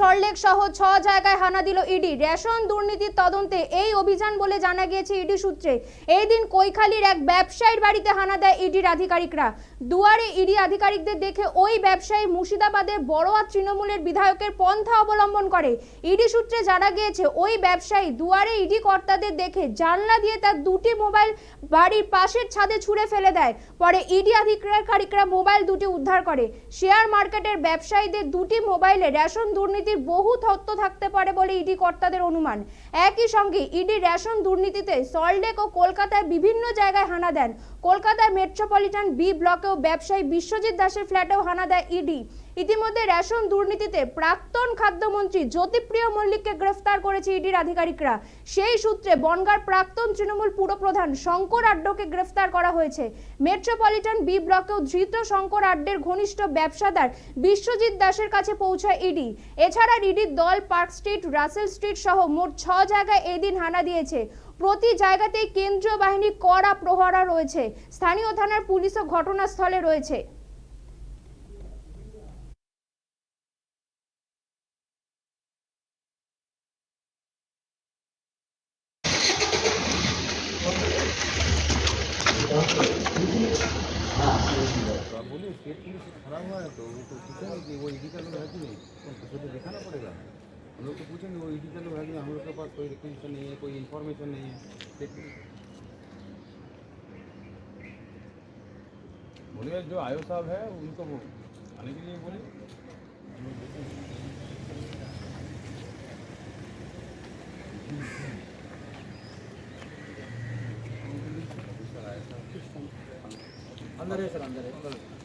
সল্টলেক সহ ছ জায়গায় হানা দিল ইডি। রেশন দুর্নীতির তদন্তে এই অভিযান বলে জানা গিয়েছে ইডি সূত্রে। এই দিন কৈখালির এক ব্যবসায়ীর বাড়িতে হানা দেয় ইডির আধিকারিকরা। দুয়ারে ইডি আধিকারিকদের দেখে ওই ব্যবসায়ী মুর্শিদাবাদের বড়োয়া তৃণমূলের বিধায়কের পন্থা অবলম্বন করে। ইডি সূত্রে জানা গিয়েছে, ওই ব্যবসায়ী দুয়ারে ইডি কর্তাদের দেখে জানলা দিয়ে তার দুটি মোবাইল বাড়ির পাশের ছাদে ছুঁড়ে ফেলে দেয়। পরে ইডি আধিকারিকরা মোবাইল দুটি উদ্ধার করে। শেয়ার মার্কেটের ব্যবসায়ীদের দুটি মোবাইলে রেশন দুর্নীতির বহু তথ্য থাকতে পারে বলে ইডি কর্তাদের অনুমান। একই সঙ্গে ইডি রেশন দুর্নীতিতে সল্টলেক ও কলকাতায় বিভিন্ন জায়গায় হানা দেন। কলকাতায় মেট্রোপলিটন বি ব্লকেও ব্যবসায়ী বিশ্বজিৎ দাসের ফ্ল্যাটেও হানা দেয় ইডি। ইতিমধ্যে রেশন দুর্নীতিতে প্রাক্তন খাদ্যমন্ত্রী জ্যোতিপ্রিয় মল্লিককে গ্রেফতার করেছে ইডির আধিকারিকরা। সেই সূত্রে বনগার প্রাক্তন তৃণমূল পুরপ্রধান শঙ্কর আড্ডকে গ্রেফতার করা হয়েছে। মেট্রোপলিটন বি ব্লকেও ধৃত শঙ্কর আড্ডের ঘনিষ্ঠ ব্যবসাদার বিশ্বজিৎ দাসের কাছে পৌঁছায় ইডি। এছাড়া ইডির দল পার্ক স্ট্রিট, রাসেল স্ট্রিট সহ মোট ছ জায়গায় এদিন হানা দিয়েছে। প্রতি জায়গাতেই কেন্দ্রীয় বাহিনী কড়া প্রহরা রয়েছে স্থানীয় থানার পুলিশও ঘটনাস্থলে রয়েছে तो आप बोलिए स्टेट पुलिस खड़ा हुआ है तो वो तो पूछेंगे कि वो ईडी का लोग है कि नहीं तो उसको तो दिखाना पड़ेगा हम लोग तो पूछेंगे वो ईडी का लोग है कि हम लोग के पास कोई रिक्वेशन नहीं है, कोई इन्फॉर्मेशन नहीं है। बोलिए, जो आयो साहब है, उनको वो आने के लिए बोले अंदर है, सर, अंदर है।